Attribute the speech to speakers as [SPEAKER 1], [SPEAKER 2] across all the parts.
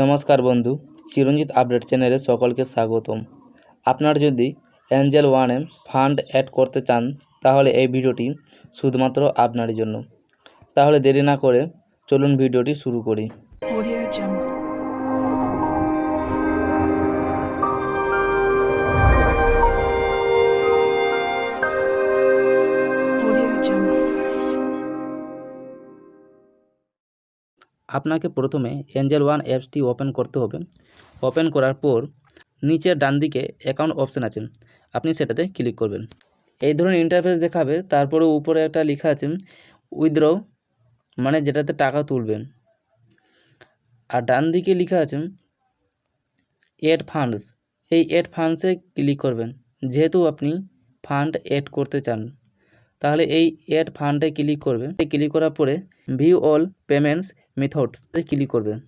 [SPEAKER 1] নমস্কার বন্ধু, চিরঞ্জিত আপডেট চ্যানেলে সকলকে স্বাগতম। আপনার যদি অ্যাঞ্জেল ওয়ানে ফান্ড অ্যাড করতে চান, তাহলে এই ভিডিওটি শুধুমাত্র আপনার জন্য। তাহলে দেরি না করে চলুন ভিডিওটি শুরু করি। আপনাকে প্রথমে এঞ্জেল ওয়ান অ্যাপসটি ওপেন করতে হবে। ওপেন করার পর নিচের ডান দিকে অ্যাকাউন্ট অপশান আছে। আপনি সেটাতে ক্লিক করবেন। এই ধরনের ইন্টারফেস দেখাবে। তারপরে উপরে একটা লেখা আছে উইথড্র মানে যেটাতে টাকা তুলবেন। আর ডান দিকে লেখা আছে এড ফান্ডস এই এড ফান্ডসে ক্লিক করবেন। যেহেতু আপনি ফান্ড এড করতে চান। তাহলে এই এড ফান্ডে ক্লিক করবে। এই ক্লিক করার পরে view all payments methods click করবেন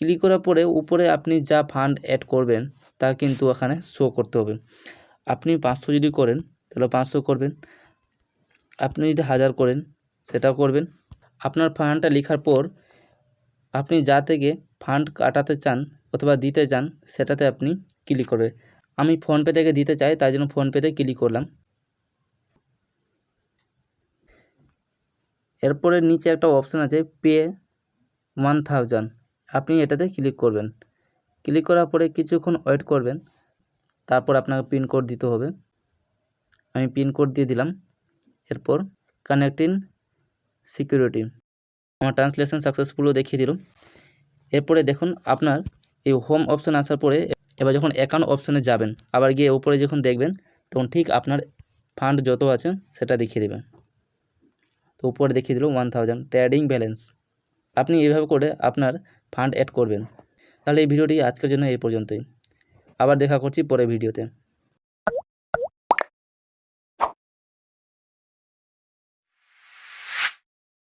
[SPEAKER 1] ক্লিক করার পরে উপরে আপনি যা ফান্ড অ্যাড করবেন তা কিন্তু এখানে শো করতে হবে। আপনি পাঁচশো যদি করেন, তাহলে পাঁচশো করবেন। আপনি যদি হাজার করেন, সেটাও করবেন। আপনার ফান্ডটা লেখার পর আপনি যা থেকে ফান্ড কাটাতে চান অথবা দিতে চান, সেটাতে আপনি ক্লিক করবে। আমি ফোনপে থেকে দিতে চাই, তাই জন্য ফোনপেতে ক্লিক করলাম। এরপরে নিচে একটা অপশান আছে পে ওয়ান থাউজেন্ড আপনি এটাতে ক্লিক করবেন। ক্লিক করার পরে কিছুক্ষণ ওয়েট করবেন। তারপর আপনাকে পিনকোড দিতে হবে। আমি পিনকোড দিয়ে দিলাম। এরপর কানেক্টিং সিকিউরিটি আমার ট্রান্সলেশন সাকসেসফুলও দেখিয়ে দিল। এরপরে দেখুন আপনার এই হোম অপশান আসার পরে এবার যখন অ্যাকাউন্ট অপশানে যাবেন, আবার গিয়ে উপরে যখন দেখবেন, তখন ঠিক আপনার ফান্ড যত আছে সেটা দেখিয়ে দেবে তো উপরে দেখিয়ে দিল ওয়ান থাউজেন্ড ট্রেডিং ব্যালেন্স আপনি এইভাবে করে আপনার ফান্ড অ্যাড করবেন। তাহলে এই ভিডিওটি আজকের জন্য এই পর্যন্তই। আবার দেখা করছি পরের ভিডিওতে।